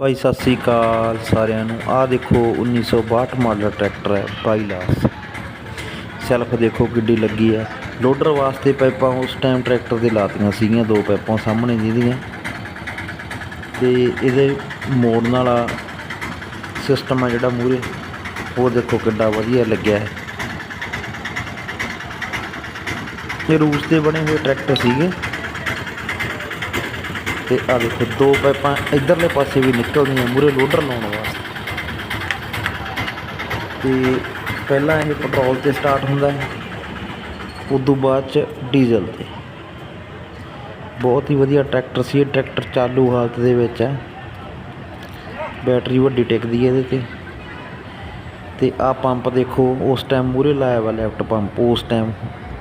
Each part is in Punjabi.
ਭਾਈ ਸਤਿ ਸ੍ਰੀ ਅਕਾਲ ਸਾਰਿਆਂ ਨੂੰ। ਆਹ ਦੇਖੋ 1962 ਮਾਡਲ ਟਰੈਕਟਰ ਹੈ ਬਾਈਲਾਸ ਸੈਲਫ ਦੇਖੋ ਕਿੱਡੀ ਲੱਗੀ ਹੈ ਲੋਡਰ ਵਾਸਤੇ ਪਾਈਪਾਂ ਉਸ ਟਾਈਮ ਟਰੈਕਟਰ ਤੇ ਲਾਤੀਆਂ ਸੀਗੀਆਂ, ਦੋ ਪਾਈਪਾਂ ਸਾਹਮਣੇ ਜਿਹਦੀਆਂ। ਤੇ ਇਹਦੇ ਮੋੜਨ ਵਾਲਾ ਸਿਸਟਮ ਆ ਜਿਹੜਾ ਮੂਰੇ ਉਹ ਦੇਖੋ ਕਿੱਡਾ ਵਧੀਆ ਲੱਗਿਆ ਹੈ। ਇਹ ਰੂਸ ਦੇ ਬਣੇ ਹੋਏ ਟਰੈਕਟਰ ਸੀਗੇ। ਤੇ ਆ ਦੇਖੋ, ਦੋ ਪਾਈਪਾਂ ਇਧਰਲੇ ਪਾਸੇ ਵੀ ਨਿਕਲਦੀਆਂ ਮੂਰੇ ਲੋਡਰ ਲਾਉਣ ਵਾਸਤੇ। ਤੇ ਪਹਿਲਾਂ ਇਹ ਪੈਟਰੋਲ ਤੇ ਸਟਾਰਟ ਹੁੰਦਾ ਹੈ, ਉਦੋਂ ਬਾਅਦ ਚ ਡੀਜ਼ਲ ਤੇ। ਬਹੁਤ ਹੀ ਵਧੀਆ ਟਰੈਕਟਰ ਸੀ, ਇਹ ਟਰੈਕਟਰ ਚਾਲੂ ਹਾਲਤ ਦੇ ਵਿੱਚ ਹੈ। ਬੈਟਰੀ ਵੱਡੀ ਟਿਕਦੀ ਹੈ ਇਹਦੇ ਤੇ। ਤੇ ਆ ਪੰਪ ਦੇਖੋ, ਉਸ ਟਾਈਮ ਮੂਰੇ ਲਾਇਆ ਵਾ ਲੈਫਟ ਪੰਪ, ਉਸ ਟਾਈਮ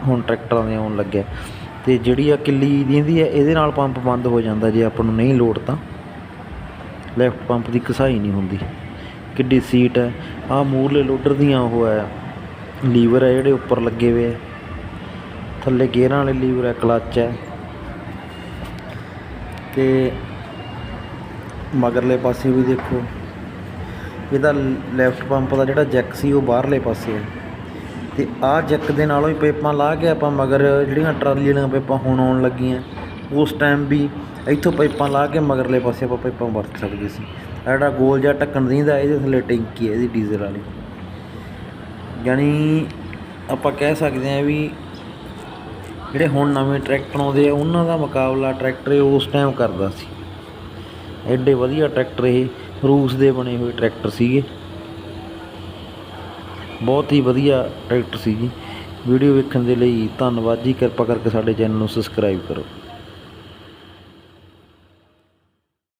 ਹੁਣ ਟਰੈਕਟਰਾਂ ਦੇ ਆਉਣ ਲੱਗਿਆ। ਤੇ ਜਿਹੜੀ ਆ ਕਿੱਲੀ ਦਿੰਦੀ ਹੈ ਇਹਦੇ ਨਾਲ ਪੰਪ ਬੰਦ ਹੋ ਜਾਂਦਾ, ਜੇ ਆਪਾਂ ਨੂੰ ਨਹੀਂ ਲੋੜ ਤਾਂ। ਲੈਫਟ ਪੰਪ ਦੀ ਕਸਾਈ ਨਹੀਂ ਹੁੰਦੀ। ਕਿੱਡੀ ਸੀਟ ਹੈ ਆ ਮੂਰਲੇ ਲੋਡਰ ਦੀਆਂ ਉਹ ਹੈ ਲੀਵਰ ਹੈ ਜਿਹੜੇ ਉੱਪਰ ਲੱਗੇ ਹੋਏ ਹੈ ਥੱਲੇ ਗੇਅਰਾਂ ਵਾਲੇ ਲੀਵਰ ਹੈ ਕਲੱਚ ਹੈ ਤੇ ਮਗਰਲੇ ਪਾਸੇ ਵੀ ਦੇਖੋ। ਇਹਦਾ ਲੈਫਟ ਪੰਪ ਦਾ ਜਿਹੜਾ ਜੈਕ ਸੀ, ਉਹ ਬਾਹਰਲੇ ਪਾਸੇ ਹੈ ਤੇ ਆਹ ਜੈਕ ਦੇ ਨਾਲੋਂ ਹੀ ਪੇਪਾਂ ਲਾ ਕੇ ਆਪਾਂ ਮਗਰ ਜਿਹੜੀਆਂ ਟਰਾਲੀ ਵਾਲੀਆਂ ਪੇਪਾਂ ਹੁਣ ਆਉਣ ਲੱਗੀਆਂ, ਉਸ ਟਾਈਮ ਵੀ ਇੱਥੋਂ ਪਾਈਪਾਂ ਲਾ ਕੇ ਮਗਰਲੇ ਪਾਸੇ ਆਪਾਂ ਪਾਈਪਾਂ ਵਰਤ ਸਕਦੇ ਸੀ। ਐਡਾ ਗੋਲ ਜਿਹਾ ਢੱਕਣ ਦਿੰਦਾ ਇਹਦੇ ਥੱਲੇ ਟੈਂਕੀ ਹੈ ਇਹਦੀ ਡੀਜ਼ਲ ਵਾਲੀ। ਯਾਨੀ ਆਪਾਂ ਕਹਿ ਸਕਦੇ ਹਾਂ ਵੀ ਜਿਹੜੇ ਹੁਣ ਨਵੇਂ ਟਰੈਕਟਰ ਆਉਂਦੇ ਆ, ਉਹਨਾਂ ਦਾ ਮੁਕਾਬਲਾ ਟਰੈਕਟਰ ਇਹ ਉਸ ਟਾਈਮ ਕਰਦਾ ਸੀ। ਐਡੇ ਵਧੀਆ ਟਰੈਕਟਰ ਇਹ, ਰੂਸ ਦੇ ਬਣੇ ਹੋਏ ਟਰੈਕਟਰ ਸੀਗੇ। ਬਹੁਤ ਹੀ ਵਧੀਆ ਟਰੈਕਟਰ ਸੀ ਜੀ ਵੀਡੀਓ ਵੇਖਣ ਦੇ ਲਈ ਧੰਨਵਾਦ ਜੀ। ਕਿਰਪਾ ਕਰਕੇ ਸਾਡੇ ਚੈਨਲ ਨੂੰ ਸਬਸਕ੍ਰਾਈਬ ਕਰੋ।